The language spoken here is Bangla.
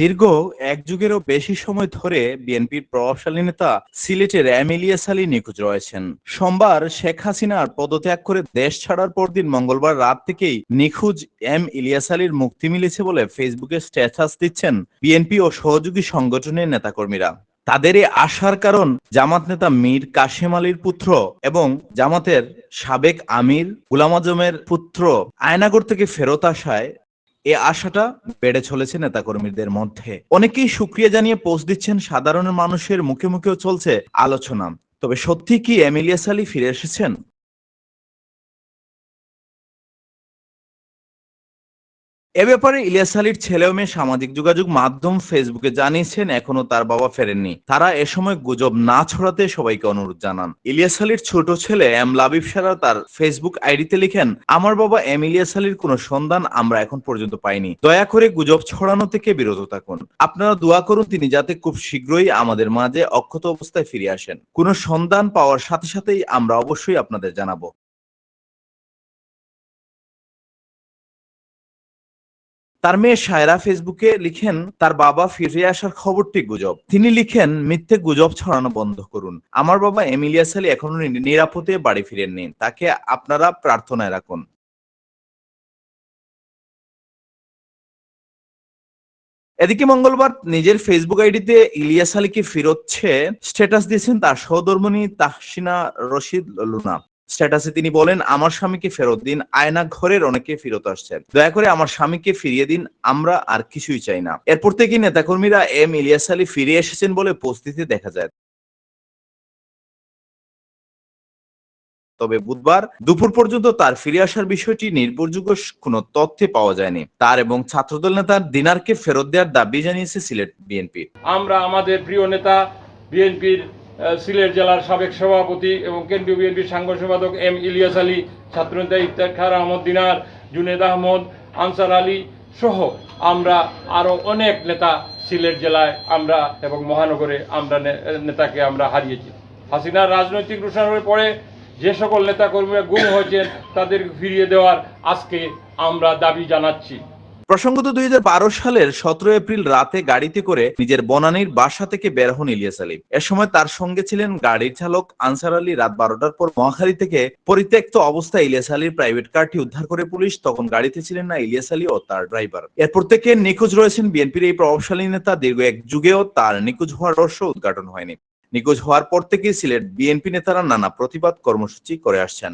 দীর্ঘ এক যুগেরও বেশি সময় ধরে বিএনপির প্রভাবশালী নেতা সিলেটের এম ইলিয়াস আলী নিখোঁজ রয়েছেন। সোমবার শেখ হাসিনার পদত্যাগ করে দেশ ছাড়ার পরদিন মঙ্গলবার রাত থেকেই নিখোঁজ এম ইলিয়াস আলীর মুক্তি মিলেছে বলে ফেসবুকে স্ট্যাটাস দিচ্ছেন বিএনপি ও সহযোগী সংগঠনের নেতাকর্মীরা। তাদের এই আশার কারণ জামাত নেতা মীর কাশেম আলীর পুত্র এবং জামাতের সাবেক আমির গুলাম আজমের পুত্র। আয়নাগর থেকে ফেরত আসায় এ আশাটা বেড়ে চলেছে নেতাকর্মীদের মধ্যে। অনেকেই সুক্রিয়া জানিয়ে পোস্ট দিচ্ছেন, সাধারণ মানুষের মুখে মুখেও চলছে আলোচনা। তবে সত্যি কি এমিলিয়াস সালি ফিরে এসেছেন? এ ব্যাপারে ইলিয়াস আলীর ছেলে মেয়ে সামাজিক যোগাযোগ মাধ্যম ফেসবুকে জানিয়েছেন, এখনও তার বাবা ফেরেননি। তারা এ সময় গুজব না ছড়াতে সবাইকে অনুরোধ জানান। ইলিয়াস আলীর ছোট ছেলে এম লাবিব সারা তার ফেসবুক আইডিতে লিখেন, আমার বাবা এম ইলিয়াস আলীর কোনো সন্ধান আমরা এখন পর্যন্ত পাইনি। দয়া করে গুজব ছড়ানো থেকে বিরত থাকুন। আপনারা দোয়া করুন তিনি যাতে খুব শীঘ্রই আমাদের মাঝে অক্ষত অবস্থায় ফিরে আসেন। কোনো সন্ধান পাওয়ার সাথে সাথেই আমরা অবশ্যই আপনাদের জানাব। তার মেয়ে সায়রা ফেসবুকে লিখেন, তার বাবা ফিরে আসার খবরটি গুজব। তিনি লিখেন, মিথ্যে গুজব ছড়ানো বন্ধ করুন। আমার বাবা এমিলিয়াস আলী এখনও নিরাপদে বাড়ি ফিরেননি। তাকে আপনারা প্রার্থনায় রাখুন। এদিকে মঙ্গলবার নিজের ফেসবুক আইডিতে ইলিয়াস আলীকে ফিরোচ্ছে স্ট্যাটাস দিয়েছেন তার সহধর্মণী তাহসিনা রশিদ লুনা। স্ট্যাটাসে তিনি বলেন, আমার স্বামীকে ফেরত দিন, আয়না ঘরের অনেকে ফেরত আসছেন। দয়া করে আমার স্বামীকে ফিরিয়ে দিন, আমরা আর কিছুই চাই না। এরপর থেকে নেতাকর্মীরা এম ইলিয়াস আলী ফিরে এসেছেন বলে পোস্টিতে দেখা যায়। তবে বুধবার দুপুর পর্যন্ত তার ফিরে আসার বিষয়টি নির্ভরযোগ্য কোনো তথ্যে পাওয়া যায়নি। তার এবং ছাত্রদল নেতা দিনারকে ফেরত দেওয়ার দাবি জানিয়েছে সিলেট বিএনপি। আমরা আমাদের প্রিয় নেতা বিএনপির সিলেট জেলার সাবেক সভাপতি এবং কেন্দ্রীয় বিএনপির সাংগঠনিক সম্পাদক এম ইলিয়াস আলী, ছাত্রনেতা ইফতার আহমদ দিনার, জুনেদ আহমদ, আনসার আলী সহ আমরা আরও অনেক নেতা সিলেট জেলায় আমরা এবং মহানগরে আমরা নেতাকে আমরা হারিয়েছি। হাসিনার রাজনৈতিক রোষানোর পরে যে সকল নেতা কর্মীরা গুম হয়েছেন তাদের ফিরিয়ে দেওয়ার আজকে আমরা দাবি জানাচ্ছি। প্রসঙ্গত দুই সালের সতেরো এপ্রিল রাতে গাড়িতে করে নিজের বনানীর বাসা থেকে বের হন ইলিয়াস আলী। এ সময় তার সঙ্গে ছিলেন গাড়ির চালক আনসার আলী রাত বারোটার পর মহাখালী থেকে পরিত্যক্ত অবস্থায় ইলিয়াস আলীর প্রাইভেট কারটি উদ্ধার করে পুলিশ। তখন গাড়িতে ছিলেন না ইলিয়াস আলী ও তার ড্রাইভার। এরপর থেকে নিখোঁজ রয়েছেন বিএনপির এই প্রভাবশালী নেতা। দীর্ঘ এক যুগেও তার নিখোঁজ হওয়ার রহস্য উদ্ঘাটন হয়নি। নিখোঁজ হওয়ার পর থেকে সিলেট বিএনপি নেতারা নানা প্রতিবাদ কর্মসূচি করে আসছেন।